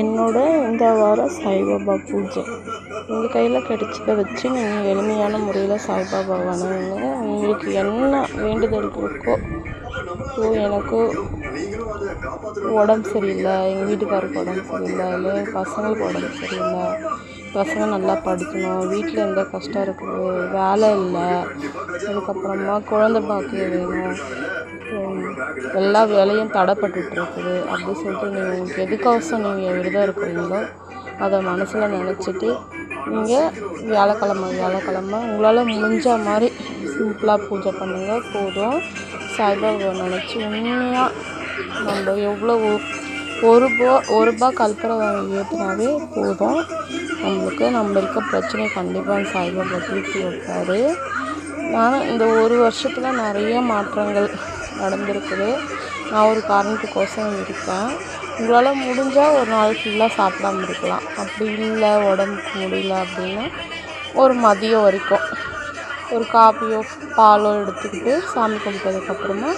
என்னோட இந்த வாரம் சாய்பாபா பூஜை. உங்கள் கையில் கிடைச்சத வச்சு நீங்கள் எளிமையான முறையில் சாய்பாபா வணங்குங்க. உங்களுக்கு என்ன வேண்டுதல் இருக்கோ ஸோ எனக்கு உடம்பு சரியில்லை எங்கள் வீட்டுக்காருக்கு உடம்பு சரியில்லை இல்லை பசங்களுக்கு உடம்பு சரியில்லை பசங்க நல்லா படிக்கணும் வீட்டில் எந்த கஷ்டம் இருக்குது வேலை இல்லை அதுக்கப்புறமா குழந்த பாக்கியம் வேணும் எல்லா வேலையும் தடைப்பட்டுட்டு இருக்குது அப்படி சொல்லிட்டு நீங்கள் உங்களுக்கு எதுக்கோசம் நீங்கள் விரதம் இருக்கிறீங்களோ அதை மனசில் நினச்சிட்டு நீங்கள் வியாழக்கிழமை வியாழக்கிழமை உங்களால் முடிஞ்ச மாதிரி சிம்பிளாக பூஜை பண்ணுங்கள் போதும். சாய்பாபாவை நினச்சி உண்மையாக நம்ம எவ்வளோ ஒரு ரூபா ஒரு ரூபா கல்பரை ஏற்றினாவே போதும். நம்மளுக்கு நம்ம இருக்க பிரச்சனை கண்டிப்பாக சாய்பாபா தீர்த்து வைப்பார். நான் இந்த ஒரு வருஷத்தில் நிறைய மாற்றங்கள் நடந்திருக்குது. நான் ஒரு காரணத்துக்கோசரம் இருக்கேன். உங்களால் முடிஞ்சால் ஒரு நாள் ஃபுல்லாக சாப்பிடாம இருக்கலாம். அப்படி இல்லை உடம்புக்கு முடியல அப்படின்னா ஒரு மதியம் வரைக்கும். ஒரு காப்பியோ பாலோ எடுத்துக்கிட்டு சாமி கும்பிட்டதுக்கப்புறமா